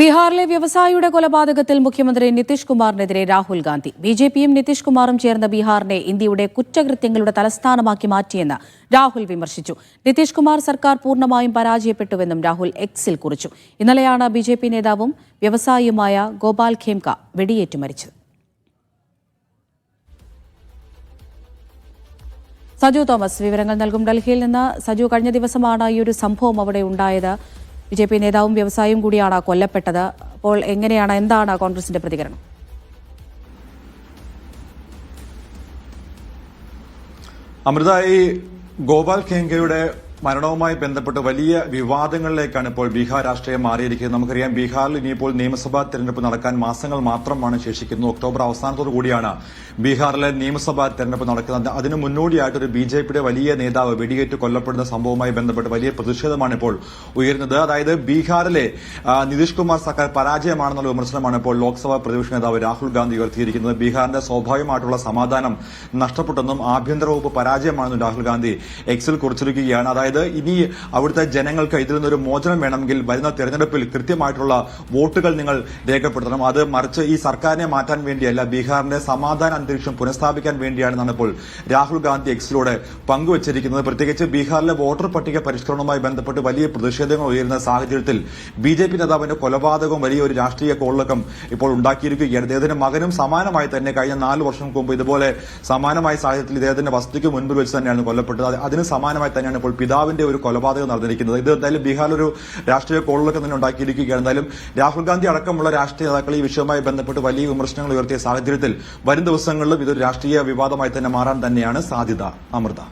ബീഹാറിലെ വ്യവസായിയുടെ കൊലപാതകത്തിൽ മുഖ്യമന്ത്രി നിതീഷ് കുമാറിനെതിരെ രാഹുൽ ഗാന്ധി. ബി ജെ പിയും നിതീഷ് കുമാറും ചേർന്ന ബീഹാറിനെ ഇന്ത്യയുടെ കുറ്റകൃത്യങ്ങളുടെ തലസ്ഥാനമാക്കി മാറ്റിയെന്ന് രാഹുൽ വിമർശിച്ചു. നിതീഷ് കുമാർ സർക്കാർ പൂർണമായും പരാജയപ്പെട്ടുവെന്നും രാഹുൽ എക്സിൽ കുറിച്ചു. ഇന്നലെയാണ് ബി ജെ പി നേതാവും വ്യവസായിയുമായ ഗോപാൽ ഖേംക വെടിയേറ്റ് മരിച്ചത്. സജു തോമസ് വിവരങ്ങൾ നൽകും ഡൽഹിയിൽ നിന്ന്. സജു കഴിഞ്ഞ ദിവസമാണ് ഈ ഒരു സംഭവം അവിടെ ഉണ്ടായത്. ബി ജെ പി നേതാവും വ്യവസായിയും കൂടിയാണ് കൊല്ലപ്പെട്ടത്. അപ്പോൾ എങ്ങനെയാണ് എന്താണ് കോൺഗ്രസിന്റെ പ്രതികരണം? അമൃത ഈ ഗോപാൽ ഖേങ്കയുടെ മരണവുമായി ബന്ധപ്പെട്ട് വലിയ വിവാദങ്ങളിലേക്കാണ് ഇപ്പോൾ ബീഹാർ രാഷ്ട്രീയം മാറിയിരിക്കുന്നത്. നമുക്കറിയാം ബീഹാറിൽ ഇനിയിപ്പോൾ നിയമസഭാ തെരഞ്ഞെടുപ്പ് നടക്കാൻ മാസങ്ങൾ മാത്രമാണ് ശേഷിക്കുന്നത്. ഒക്ടോബർ അവസാനത്തോടു കൂടിയാണ് ബീഹാറിലെ നിയമസഭാ തെരഞ്ഞെടുപ്പ് നടക്കുന്നത്. അതിന് മുന്നോടിയായിട്ട് ഒരു ബി ജെ പിയുടെ വലിയ നേതാവ് വെടിയേറ്റ് കൊല്ലപ്പെടുന്ന സംഭവവുമായി ബന്ധപ്പെട്ട് വലിയ പ്രതിഷേധമാണ് ഇപ്പോൾ ഉയരുന്നത്. അതായത് ബീഹാറിലെ നിതീഷ് കുമാർ സർക്കാർ പരാജയമാണെന്നുള്ള വിമർശനമാണ് ഇപ്പോൾ ലോക്സഭാ പ്രതിപക്ഷ നേതാവ് രാഹുൽ ഗാന്ധി ഉയർത്തിയിരിക്കുന്നത്. ബീഹാറിന്റെ സ്വാഭാവികമായിട്ടുള്ള സമാധാനം നഷ്ടപ്പെട്ടെന്നും ആഭ്യന്തര വകുപ്പ് പരാജയമാണെന്നും രാഹുൽ ഗാന്ധി എക്സിൽ കുറിച്ചിരിക്കുകയാണ്. അതായത് ഇനി അവിടുത്തെ ജനങ്ങൾക്ക് ഇതിൽ നിന്നൊരു മോചനം വേണമെങ്കിൽ വരുന്ന തെരഞ്ഞെടുപ്പിൽ കൃത്യമായിട്ടുള്ള വോട്ടുകൾ നിങ്ങൾ രേഖപ്പെടുത്തണം. അത് മറിച്ച് ഈ സർക്കാരിനെ മാറ്റാൻ വേണ്ടിയല്ല ബീഹാറിന്റെ സമാധാന അന്തരീക്ഷം പുനഃസ്ഥാപിക്കാൻ വേണ്ടിയാണെന്നാണ് ഇപ്പോൾ രാഹുൽ ഗാന്ധി എക്സിലൂടെ പങ്കുവച്ചിരിക്കുന്നത്. പ്രത്യേകിച്ച് ബീഹാറിലെ വോട്ടർ പട്ടിക പരിഷ്കരണവുമായി ബന്ധപ്പെട്ട് വലിയ പ്രതിഷേധങ്ങൾ ഉയരുന്ന സാഹചര്യത്തിൽ ബി ജെ പി നേതാവിന്റെ കൊലപാതകവും വലിയ ഒരു രാഷ്ട്രീയ കോളിളക്കം ഇപ്പോൾ ഉണ്ടാക്കിയിരിക്കുകയാണ്. ഇദ്ദേഹത്തിന്റെ മകനും സമാനമായി തന്നെ കഴിഞ്ഞ നാല് വർഷം മുമ്പ് ഇതുപോലെ സമാനമായ സാഹചര്യത്തിൽ ഇദ്ദേഹത്തിന്റെ വസതിക്ക് മുൻപിൽ വെച്ച് തന്നെയാണ് കൊല്ലപ്പെട്ടത്. അത് അതിന് സമാനമായി തന്നെയാണ് ഇപ്പോൾ പിതാവിന്റെ ഒരു കൊലപാതകം നടന്നിരിക്കുന്നത്. ഇത് എന്തായാലും ബീഹാർ ഒരു രാഷ്ട്രീയ കോളിലൊക്കെ തന്നെ ഉണ്ടാക്കിയിരിക്കുകയാണ്. എന്തായാലും രാഹുൽ ഗാന്ധി അടക്കമുള്ള രാഷ്ട്രീയ നേതാക്കൾ ഈ വിഷയവുമായി ബന്ധപ്പെട്ട് വലിയ വിമർശനങ്ങൾ ഉയർത്തിയ സാഹചര്യത്തിൽ വരും ദിവസങ്ങളിലും ഇതൊരു രാഷ്ട്രീയ വിവാദമായി തന്നെ മാറാൻ തന്നെയാണ് സാധ്യത. അമൃത.